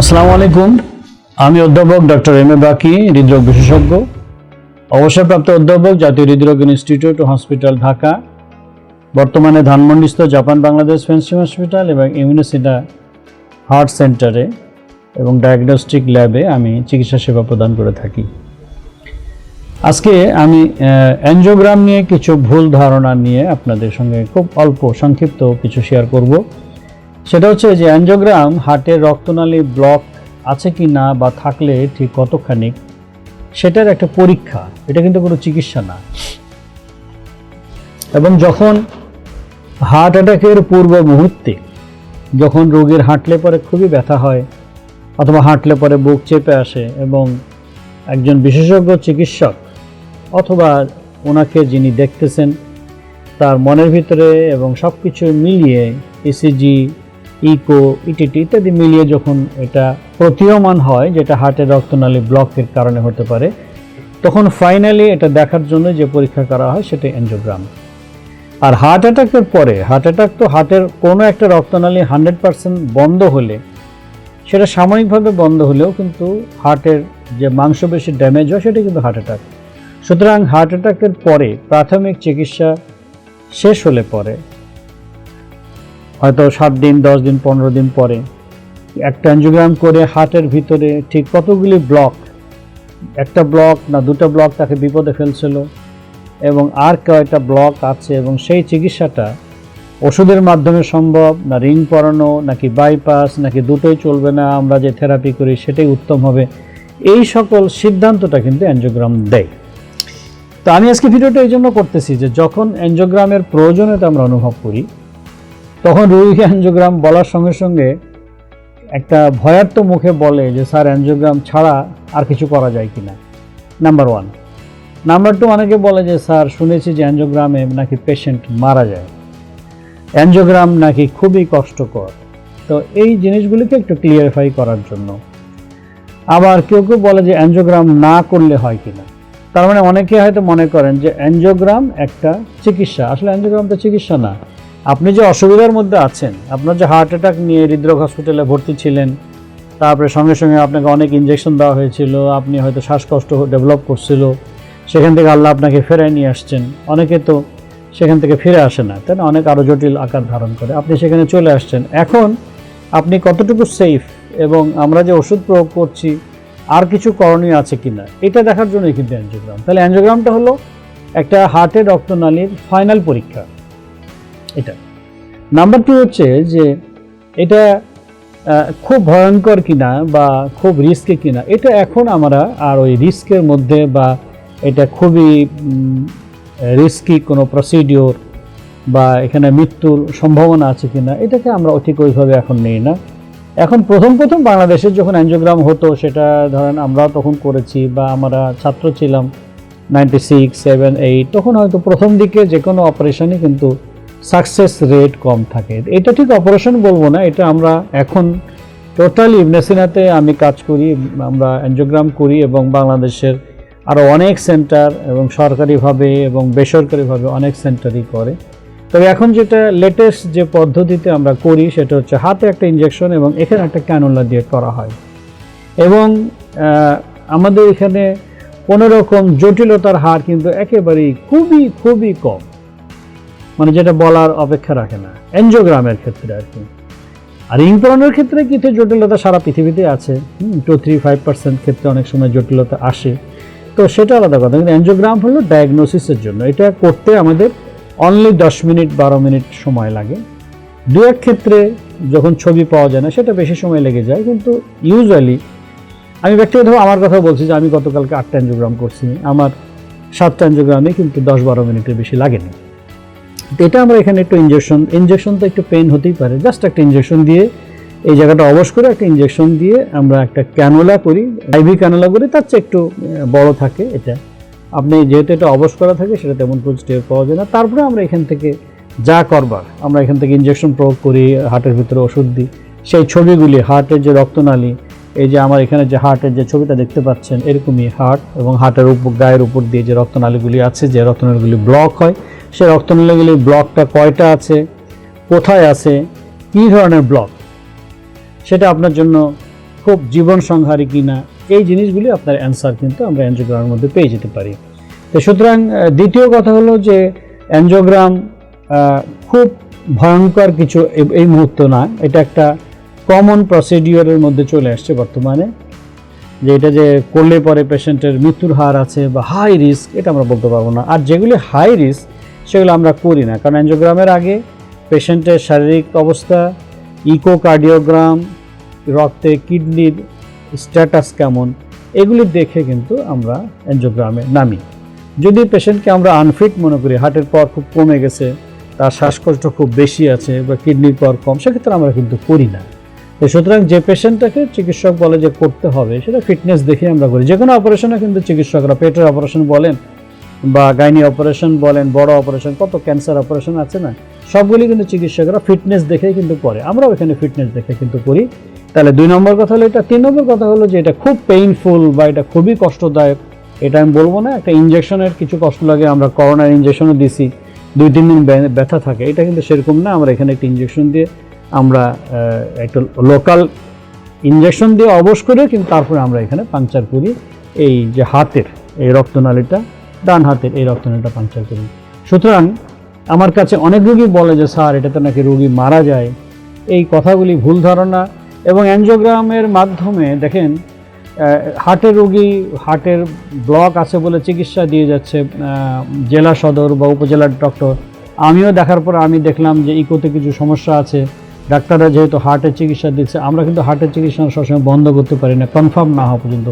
আসসালামু আলাইকুম। আমি অধ্যাপক ডক্টর এম এ বাকি, হৃদরোগ বিশেষজ্ঞ। অবসরপ্রাপ্ত অধ্যাপক জাতীয় হৃদরোগ ইনস্টিটিউট ও হসপিটাল ঢাকা। বর্তমানে ধানমন্ডিস্থ জাপান বাংলাদেশ ফেন্সিং হসপিটাল এবং ইউনিসিটা হার্ট সেন্টারে এবং ডায়াগনস্টিক ল্যাবে আমি চিকিৎসা সেবা প্রদান করে থাকি। আজকে আমি অ্যানজিওগ্রাম নিয়ে কিছু ভুল ধারণা নিয়ে আপনাদের সঙ্গে খুব অল্প, সংক্ষিপ্ত কিছু শেয়ার করব। সেটা হচ্ছে যে অ্যানজিওগ্রাম হার্টের রক্তনালী ব্লক আছে কি না বা থাকলে ঠিক কতখানি, সেটার একটা পরীক্ষা। এটা কিন্তু কোনো চিকিৎসা না। এবং যখন হার্ট অ্যাটাকের পূর্ব মুহূর্তে যখন রোগীর হাঁটলে পরে খুবই ব্যথা হয়, অথবা হাঁটলে পরে বুক চেপে আসে এবং একজন বিশেষজ্ঞ চিকিৎসক অথবা ওনাকে যিনি দেখতেছেন, তার মনের ভিতরে এবং সব কিছু মিলিয়ে ইসিজি ইকো, ইটিটি ইত্যাদি মিলিয়ে যখন এটা প্রতীয়মান হয়, যেটা হার্টের রক্তনালী ব্লকের কারণে হতে পারে, তখন ফাইনালি এটা দেখার জন্য যে পরীক্ষা করা হয় সেটা অ্যানজিওগ্রাম আর হার্ট অ্যাটাকের পরে হার্ট অ্যাটাক তো হার্টের কোনো একটা রক্তনালী হান্ড্রেড পার্সেন্ট বন্ধ হলে, সেটা সাময়িকভাবে বন্ধ হলেও কিন্তু হার্টের যে মাংসপেশি ড্যামেজ হয়, সেটা কিন্তু হার্ট অ্যাটাক সুতরাং হার্ট অ্যাটাকের পরে প্রাথমিক চিকিৎসা শেষ হলে পরে হয়তো সাত দিন, দশ দিন, পনেরো দিন পরে। একটা অ্যানজিওগ্রাম করে হার্টের ভিতরে ঠিক কতগুলি ব্লক? একটা ব্লক না দুটো ব্লক তাকে বিপদে ফেলছিল এবং আর কয়েকটা ব্লক আছে এবং সেই চিকিৎসাটা ওষুধের মাধ্যমে সম্ভব না রিং পরানো, নাকি বাইপাস, নাকি দুটোই চলবে না, আমরা যে থেরাপি করি সেটাই উত্তম হবে? এই সকল সিদ্ধান্তটা কিন্তু অ্যানজিওগ্রাম দেয়। তো আমি আজকে ভিডিওটা এই জন্য করতেছি যে যখন অ্যানজিওগ্রামের প্রয়োজনীয়তা আমরা অনুভব করি তখন রোগীকে অ্যানজিওগ্রাম বলার সঙ্গে সঙ্গে একটা ভয়ার্থ মুখে বলে যে, স্যার, অ্যানজিওগ্রাম ছাড়া আর কিছু করা যায় কি না? নাম্বার ওয়ান নাম্বার টু অনেকে বলে যে, স্যার, শুনেছি যে অ্যানজিওগ্রামে নাকি পেশেন্ট মারা যায়। অ্যানজিওগ্রাম নাকি খুবই কষ্টকর। তো এই জিনিসগুলিকে একটু ক্লিয়ারিফাই করার জন্য। আবার কেউ কেউ বলে যে, অ্যানজিওগ্রাম না করলে হয় কিনা তার মানে অনেকে হয়তো মনে করেন যে, অ্যানজিওগ্রাম একটা চিকিৎসা। আসলে অ্যানজিওগ্রাম তো চিকিৎসা না। আপনি যে অসুবিধার মধ্যে আছেন, আপনার যে হার্ট অ্যাটাক নিয়ে হৃদরোগ হসপিটালে ভর্তি ছিলেন, তারপরে সঙ্গে সঙ্গে আপনাকে অনেক ইঞ্জেকশন দেওয়া হয়েছিল, আপনি হয়তো শ্বাসকষ্ট ডেভেলপ করছিল, সেখান থেকে আল্লাহ আপনাকে ফেরায় নিয়ে আসছেন। অনেকে তো সেখান থেকে ফিরে আসে না, তাই না? অনেক আরও জটিল আকার ধারণ করে। আপনি সেখানে চলে আসছেন। এখন আপনি কতটুকু সেফ এবং আমরা যে ওষুধ প্রয়োগ করছি, আর কিছু করণীয় আছে কি না এটা দেখার জন্যই কিন্তু অ্যানজিওগ্রাম তাহলে অ্যানজিওগ্রামটা হলো একটা হার্টের রক্তনালীর ফাইনাল পরীক্ষা। এটা। নাম্বার টু হচ্ছে যে এটা খুব ভয়ঙ্কর কিনা বা খুব রিস্কে কিনা, এটা এখন আমরা আর ওই রিস্কের মধ্যে বা এটা খুবই রিস্কি কোনো প্রসিডিওর বা এখানে মৃত্যুর সম্ভাবনা আছে কিনা, এটাকে আমরা ঠিক ওইভাবে এখন নেই না। এখন প্রথম প্রথম বাংলাদেশের যখন অ্যানজিওগ্রাম হতো, সেটা ধরেন আমরাও তখন করেছি বা আমরা ছাত্র ছিলাম নাইনটি সিক্স সেভেন এইট তখন হয়তো প্রথম দিকে যে কোনো অপারেশনই কিন্তু সাকসেস রেট কম থাকে। এটা ঠিক অপারেশন বলব না, এটা আমরা এখন টোটালি ইবনেসিনাতে আমি কাজ করি, আমরা অ্যানজিওগ্রাম করি এবং বাংলাদেশের আরও অনেক সেন্টার এবং সরকারিভাবে এবং বেসরকারিভাবে অনেক সেন্টারই করে। তবে এখন যেটা লেটেস্ট যে পদ্ধতিতে আমরা করি, সেটা হচ্ছে হাতে একটা ইঞ্জেকশন এবং এখানে একটা ক্যানুলা দিয়ে করা হয়। এবং আমাদের এখানে কোনো রকম জটিলতার হার কিন্তু একেবারেই খুবই খুবই কম। মানে যেটা বলার অপেক্ষা রাখে না। এনজিওগ্রামের ক্ষেত্রে আর কি। আর ইম্পরনের ক্ষেত্রে কিছু জটিলতা সারা পৃথিবীতে আছে। টু থ্রি ফাইভ পার্সেন্ট ক্ষেত্রে অনেক সময় জটিলতা আসে। তো সেটা আলাদা কথা। কিন্তু অ্যানজিওগ্রাম হলো ডায়াগনোসিসের জন্য। এটা করতে আমাদের অনলি দশ মিনিট, বারো মিনিট সময় লাগে। দু এক ক্ষেত্রে যখন ছবি পাওয়া যায় না, সেটা বেশি সময় লেগে যায়। কিন্তু ইউজুয়ালি আমি ব্যক্তিগতভাবে আমার কথা বলছি যে আমি গতকালকে আটটা অ্যানজিওগ্রাম করছি। আমার সাতটা অ্যানজিওগ্রামে কিন্তু দশ, বারো মিনিটের বেশি লাগেনি। এটা আমরা এখানে একটু ইঞ্জেকশন ইঞ্জেকশন তো একটু পেন হতেই পারে। জাস্ট একটা ইঞ্জেকশন দিয়ে এই জায়গাটা অবশ করে একটা ইঞ্জেকশন দিয়ে আমরা একটা ক্যানোলা করি। আইভি ক্যানোলা করি তার চেয়ে একটু বড় থাকে এটা। আপনি যেহেতু এটা অবশ করা থাকে, সেটা তেমন কোনো টের পাওয়া যায় না। তারপরে আমরা এখান থেকে যা করবার, আমরা এখান থেকে ইঞ্জেকশন প্রয়োগ করি, হার্টের ভিতরে ওষুধ দিই। সেই ছবিগুলি, হার্টের যে রক্তনালী, এই যে আমার এখানে যে হার্টের যে ছবিটা দেখতে পাচ্ছেন, এরকমই হার্ট এবং হার্টের উপর, গায়ের উপর দিয়ে যে রক্তনালীগুলি আছে, যে রক্তনালীগুলি ব্লক হয় সেই গেলে ব্লকটা কয়টা আছে? কোথায় আছে? কী ধরনের ব্লক? সেটা আপনার জন্য খুব জীবন সংহারী কিনা? এই জিনিসগুলি আপনার অ্যান্সার কিন্তু আমরা অ্যানজিওগ্রামের মধ্যে পেয়ে যেতে পারি। তো সুতরাং দ্বিতীয় কথা হলো যে অ্যানজিওগ্রাম খুব ভয়ঙ্কর কিছু এই- মুহূর্ত না। এটা একটা কমন প্রসিডিওরের মধ্যে চলে আসছে বর্তমানে। যে এটা যে করলে পরে পেশেন্টের মৃত্যুর হার আছে বা হাই রিস্ক এটা আমরা বলতে পারব না। আর যেগুলি হাই রিস্ক সেগুলো আমরা করি না। কারণ অ্যানজিওগ্রামের আগে পেশেন্টের শারীরিক অবস্থা ইকোকার্ডিওগ্রাম রক্তে কিডনির স্ট্যাটাস কেমন, এগুলি দেখে কিন্তু আমরা অ্যানজিওগ্রামে নামি। যদি পেশেন্টকে আমরা আনফিট মনে করি হার্টের পর খুব কমে গেছে, তার শ্বাসকষ্ট খুব বেশি আছে বা কিডনির পর কম, সেক্ষেত্রে আমরা কিন্তু করি না। তো সুতরাং যে পেশেন্টটাকে চিকিৎসক বলে যে করতে হবে, সেটা ফিটনেস দেখে আমরা করি। যে কোনো অপারেশনে কিন্তু চিকিৎসকরা, পেটের অপারেশন বলেন বা গাইনি অপারেশন বলেন, বড় অপারেশন কত ক্যান্সার অপারেশন আছে না, সবগুলি কিন্তু চিকিৎসকরা ফিটনেস দেখেই কিন্তু করে। আমরাও এখানে ফিটনেস দেখে কিন্তু করি। তাহলে দুই নম্বর কথা হলো এটা। তিন নম্বর কথা হলো যে এটা খুব পেইনফুল বা এটা খুবই কষ্টদায়ক। এটা আমি বলব না, একটা ইঞ্জেকশনের কিছু কষ্ট লাগে, আমরা করোনার ইঞ্জেকশনও দিছি, দুই, তিন দিন ব্যথা থাকে। এটা কিন্তু সেরকম না, আমরা এখানে একটা ইঞ্জেকশন দিয়ে আমরা একটা লোকাল ইঞ্জেকশন দিয়ে অবশ করে কিন্তু তারপরে আমরা এখানে পাংচার করি। এই যে হাতের, এই রক্তনালীটা ডান হাতের এই রক্তনালীটা পাংচার করি সুতরাং আমার কাছে অনেক রোগী বলে যে, স্যার, এটাতে নাকি রোগী মারা যায়। এই কথাগুলি ভুল ধারণা এবং অ্যানজিওগ্রামের মাধ্যমে দেখেন হার্টের রোগী, হার্টের ব্লক আছে বলে চিকিৎসা দিয়ে যাচ্ছে জেলা সদর বা উপজেলার ডক্টর। আমিও দেখার পর আমি দেখলাম যে ইকোতে কিছু সমস্যা আছে। ডাক্তাররা যেহেতু হার্টের চিকিৎসা দিচ্ছে, আমরা কিন্তু হার্টের চিকিৎসা সবসময় বন্ধ করতে পারি না, কনফার্ম না হওয়া পর্যন্ত।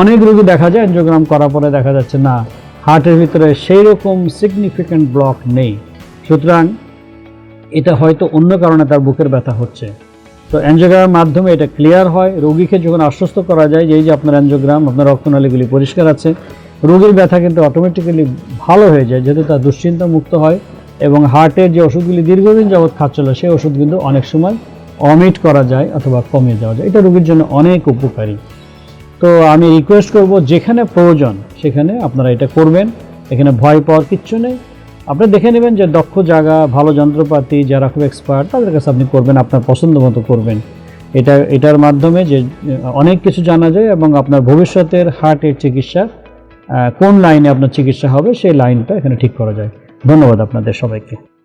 অনেক রোগী দেখা যায়, অ্যানজিওগ্রাম করার পরে দেখা যাচ্ছে, না হার্টের ভিতরে সেই রকম সিগনিফিক্যান্ট ব্লক নেই। সুতরাং এটা হয়তো অন্য কারণে তার বুকের ব্যথা হচ্ছে। তো অ্যানজিওগ্রামের মাধ্যমে এটা ক্লিয়ার হয়। রোগীকে যখন আশ্বস্ত করা যায় যে এই যে আপনার অ্যানজিওগ্রাম আপনার রক্তনালীগুলি পরিষ্কার আছে, রোগীর ব্যথা কিন্তু অটোমেটিক্যালি ভালো হয়ে যায় যেহেতু তার দুশ্চিন্তা মুক্ত হয় এবং হার্টের যে ওষুধগুলি দীর্ঘদিন যাবৎ খাচ্ছিল, সেই ওষুধ কিন্তু অনেক সময় অমিট করা যায় অথবা কমিয়ে যাওয়া যায়। এটা রোগীর জন্য অনেক উপকারী। তো আমি রিকোয়েস্ট করব যেখানে প্রয়োজন, সেখানে আপনারা এটা করবেন। এখানে ভয় পাওয়ার কিচ্ছু নেই। আপনি দেখে নেবেন যে দক্ষ জায়গা, ভালো যন্ত্রপাতি, যারা খুব এক্সপার্ট তাদের কাছে আপনি করবেন, আপনার পছন্দ মতো করবেন। এটা, এটার মাধ্যমে যে, অনেক কিছু জানা যায় এবং আপনার ভবিষ্যতের হার্টের চিকিৎসা কোন লাইনে আপনার চিকিৎসা হবে, সেই লাইনটা এখানে ঠিক করা যায়। ধন্যবাদ আপনাদের সবাইকে।